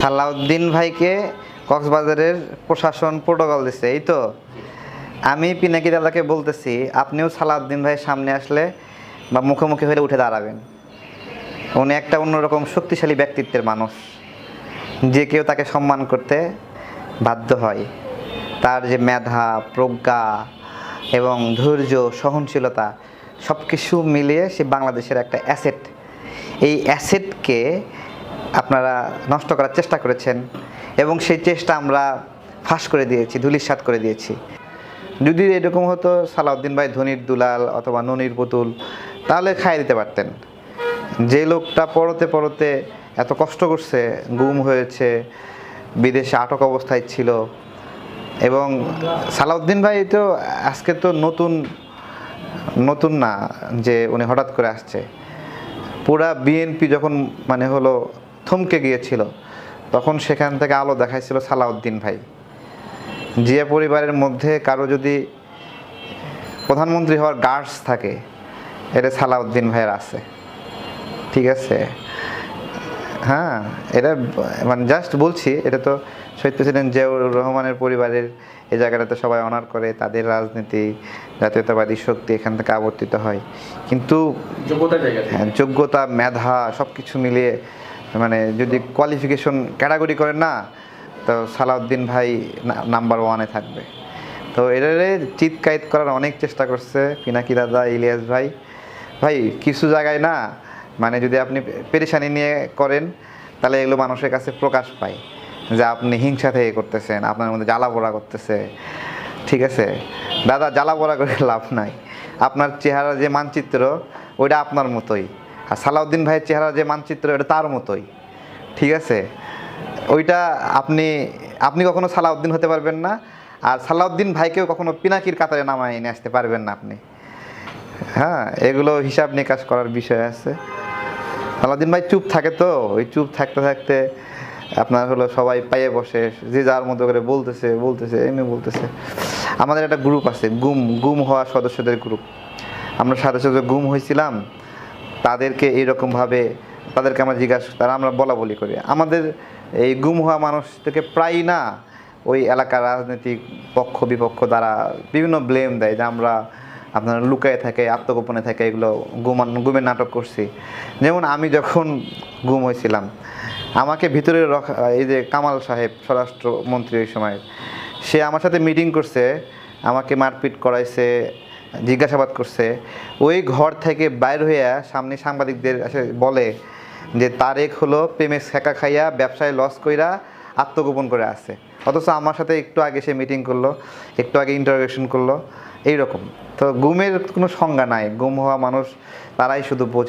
সালাউদ্দিন ভাইকে কক্সবাজারের প্রশাসন প্রোটোকল দিচ্ছে এই তো? আমি পিনাকি দাদাকে বলতেছি, আপনিও সালাউদ্দিন ভাইয়ের সামনে আসলে বা মুখোমুখি হলে উঠে দাঁড়াবেন। উনি একটা অন্যরকম শক্তিশালী ব্যক্তিত্বের মানুষ। যে কেউ তাকে সম্মান করতে বাধ্য হয়। তার যে মেধা, প্রজ্ঞা এবং ধৈর্য, সহনশীলতা সব কিছু মিলিয়ে সে বাংলাদেশের একটা অ্যাসেট। এই অ্যাসেটকে আপনারা নষ্ট করার চেষ্টা করেছেন এবং সেই চেষ্টা আমরা ফাঁস করে দিয়েছি ধুলিস্বাত করে দিয়েছি। যদি এরকম হতো সালাউদ্দিন ভাই ধনির দুলাল অথবা ননির পুতুল, তাহলে খাইয়ে দিতে পারতেন। যে লোকটা পড়তে পড়তে এত কষ্ট করছে, গুম হয়েছে, বিদেশে আটক অবস্থায় ছিল এবং সালাউদ্দিন ভাই তো আজকে তো নতুন নতুন না যে উনি হঠাৎ করে আসছে। পুরা বিএনপি যখন মানে হলো থমকে গিয়েছিল। তখন সেখান থেকে আলো দেখাইছিল সালাউদ্দিন ভাই। জিয়া পরিবারের মধ্যে কারও যদি প্রধানমন্ত্রী হওয়ার গার্ডস থাকে এটা সালাউদ্দিন ভাইয়ের আছে। ঠিক আছে? হ্যাঁ এটা মানে জাস্ট বলছি এটা তো শহীদ প্রেসিডেন্ট জিয়াউর রহমানের পরিবারের এই জায়গাটাতে সবাই অনার করে তাদের রাজনীতি জাতীয়তাবাদী শক্তি এখান থেকে আবর্তিত হয়। কিন্তু থেকে। হ্যাঁ, যোগ্যতা মেধা সব কিছু মিলিয়ে মানে যদি কোয়ালিফিকেশন ক্যাটাগরি করেন না, তো সালাউদ্দিন ভাই নাম্বার ওয়ানে থাকবে। তো এটারে চিৎকাইত করার অনেক চেষ্টা করছে পিনাকি দাদা, ইলিয়াস ভাই। ভাই, কিছু জায়গায় না মানে যদি আপনি পেরেশানি নিয়ে করেন, তাহলে এগুলো মানুষের কাছে প্রকাশ পায় যে আপনি হিংসা থেকে করতেছেন, আপনার মধ্যে জ্বালা পোড়া করতেছে। ঠিক আছে? দাদা, জ্বালা পোড়া করে লাভ নাই। আপনার চেহারা যে মানচিত্র, ওইটা আপনার মতোই। আর সালাউদ্দিন ভাইয়ের চেহারা যে মানচিত্র, এটা তার মতোই। ঠিক আছে? ওইটা আপনি আপনি কখনো সালাউদ্দিন হতে পারবেন না, আর সালাউদ্দিন ভাইকেও কখনো পিনাকির কাতারে নামায় এনে আসতে পারবেন না আপনি। হ্যাঁ এগুলো হিসাব নিকাশ করার বিষয় আছে। সালাউদ্দিন ভাই চুপ থাকে তো? ওই চুপ থাকতে থাকতে আপনার হলো সবাই পায়ে বসে, যে যার মতো করে বলতেছে বলতেছে, এমনি বলতেছে। আমাদের একটা গ্রুপ আছে, গুম গুম হওয়া সদস্যদের গ্রুপ আমরা সাথে সাথে গুম হয়েছিলাম তাদেরকে এইরকমভাবে, তাদেরকে আমরা জিজ্ঞাসা তারা আমরা বলা বলি করি। আমাদের এই গুম হওয়া মানুষ থেকে প্রায়ই না ওই এলাকার রাজনৈতিক পক্ষ, বিপক্ষ দ্বারা বিভিন্ন ব্লেম দেয় যে আমরা আপনার লুকায় থাকে, আত্মগোপনে থাকে এগুলো গুমান, গুমের নাটক করছি। যেমন আমি যখন গুম হয়েছিলাম, আমাকে ভিতরে এই যে কামাল সাহেব, স্বরাষ্ট্রমন্ত্রী ওই সময়, সে আমার সাথে মিটিং করছে, আমাকে মারপিট করাইছে জিজ্ঞাসাবাদ করছে। ওই ঘর থেকে বাইর হইয়া সামনে সাংবাদিকদের এসে বলে যে, তারেক হলো প্রেমে শেখা খাইয়া ব্যবসায় লস কইরা আত্মগোপন করে আছে। অথচ আমার সাথে একটু আগে সে মিটিং করল, একটু আগে ইন্টারোগেশন করল, এইরকম। তো গুমের কোনো সংজ্ঞা নাই। গুম হওয়া মানুষ, তারাই শুধু বোঝে।